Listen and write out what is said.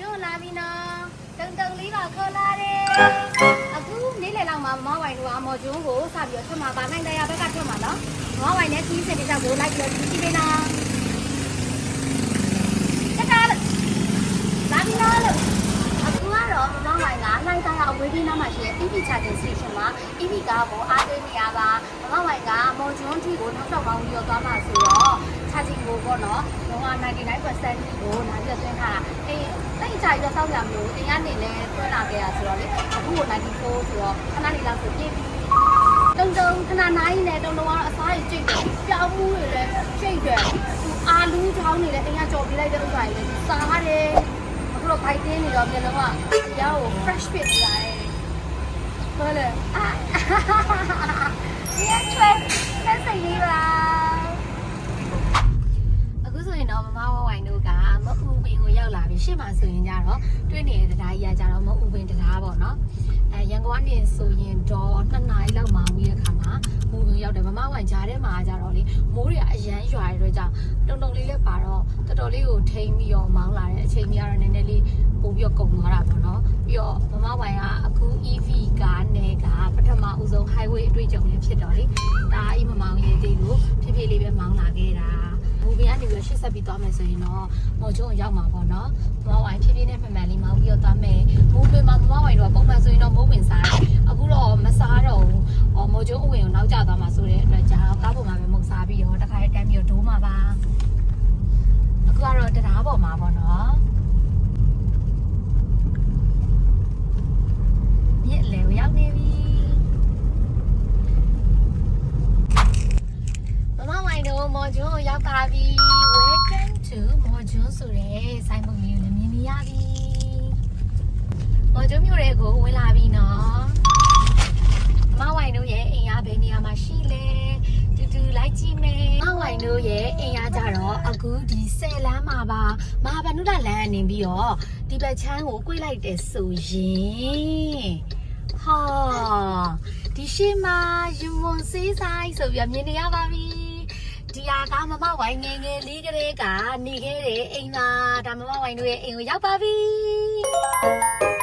ကျွန်းလာပြီနော်တုံတုံလေးပါခေါ်လာတယ်အခုနေ့လယ်လောက်မှာမမဝိုင်တို့ကမော်ကျွန်းကိုစပြီးတော့ထွက်မှာပါနိုင်တရားဘက်ကထွက်မှာနော်မမဝိုင်နဲ့ခီးစင်တစ်ယောက်ကိုလိုက်ပြီးတော့ကြည့်ကြည့်ပေးနော်တကားလာပြီနော်လို့အခုကတော့မမဝိုင်ကနိုင်တရားအဝေးပြေးနားမှာရှိတဲ့ EV charging station မှာ EV ကားကိုအားသွင်းနေရပါမမဝိုင်ကမော်ကျွန်းထိကိုနောက်တော့ကောင်းပြီးတော့သွားမှာဆိုတော့ charging ကိုပေါ့နော်လုံးဝ99%ကိုနားပြီးတော့သွင်းထားတာအေးတိတ် ကြိုက်တော့စောက်ရမလို့အိမ်ကနေလည်းသွင်းလာခဲ့ရဆိုတော့လေအခုကို94ဆိုတော့ခဏနေလောက်ဆိုပြည့်ပြီတုံတုံခဏနိုင်နေတုံတုံကတော့အစားကြီးကြိတ်တယ်ပြောင်းမှုတွေလည်းကြိတ်တယ်အာလူးချောင်းနေလည်းအိမ်ကကြော်ပြလိုက်တဲ့ဥစ္စာတွေလည်းစားတယ်အခုတော့ bite တင်းနေတော့ပြန်လုံးဝရော fresh ဖြစ်နေရတယ်ဟုတ်လေအာဒီအချွဲဆက်စိတ်လေးပါအခုဆိုရင်တော့မမဝဝိုင်တို့က မအူပင်ကိုရောက်လာပြီရှေ့မှာဆိုရင်ကြတော့တွေ့နေတဲ့တရားကြီးကကြတော့မအူပင်တရားပေါ့နော်အဲရန်ကုန်ကနေဆိုရင်တော့နှစ်နာရီလောက်မှဝေးတဲ့ခါမှာမူပင်ရောက်တယ်မမဝိုင်ကြားထဲမှာကြတော့လေမိုးတွေကအရန်ရွာရတဲ့ကြောင့်တုံတုံလေးလည်းပါတော့တော်တော်လေးကိုထိမ့်ပြီးတော့မောင်းလာတဲ့အချိန်ကြီးကတော့နည်းနည်းလေးပို့ပြီးတော့ကုန်သွားတာပေါ့နော်ပြီးတော့မမဝိုင်ကအခု EV ကားနဲ့ကပထမဦးဆုံး highway အတွေ့အကြုံလေးဖြစ်တော့လေဒါအိမ်မမောင်ရေးသေးလို့ဖြည်းဖြည်းလေးပဲမောင်းလာခဲ့တာ မူဘီကနေပြီးတော့ရှစ်ဆက်ပြီးသွားမယ်ဆိုရင်တော့မော်ကျုံကိုရောက်မှာပေါ့နော်။မမဝိုင်ဖြည်းဖြည်းနဲ့မှန်မှန်လေးမောင်းပြီးတော့သွားမယ်။မူဘီမှာမမဝိုင်တော့ပုံမှန်ဆိုရင်တော့မိုးဝင်စားတယ်။အခုတော့မစားတော့ဘူး။အော်မော်ကျုံအဝင်ကိုနောက်ကျသွားမှာဆိုတဲ့အတွက်ကြောင့်ကားပေါ်မှာပဲမုတ်စားပြီးတော့တခါတည်းတန်းပြီးတော့ဒိုးမှာပါ။အခုကတော့တရားပေါ်မှာပေါ့နော်။မြစ်လေကိုရောက်နေပြီ။မမဝိုင် တို့မော်ကျုံကိုရောက်ပါပြီ။ Welcome to မော်ကျုံဆိုတဲ့စိုင်းပုံလေးကိုလည်းမြင်နေရပြီ။မော်ကျုံမြို့ရဲ့ကိုဝင်လာပြီနော်။မမဝိုင်တို့ရဲ့အိမ်ရဘယ်နေရာမှာရှိလဲ။တူတူလိုက်ကြည့်မယ်။မမဝိုင်တို့ရဲ့အိမ်ရကြတော့အခုဒီဆယ်လမ်းမှာပါမဟာဗန္ဓုလလမ်းကနေပြီးတော့ဒီဘက်ချမ်းကို꿰လိုက်တယ်ဆိုရင်ဟာဒီရှိမှာယူမွန်စေးဆိုင်ဆိုပြီးတော့မြင်နေရပါပြီ ဒီဟာကမမဝိုင်ငယ်ငယ်လေးကလေးကနေခဲ့တဲ့အိမ်သာဒါမမဝိုင်တို့ရဲ့အိမ်ကိုရောက်ပါပြီ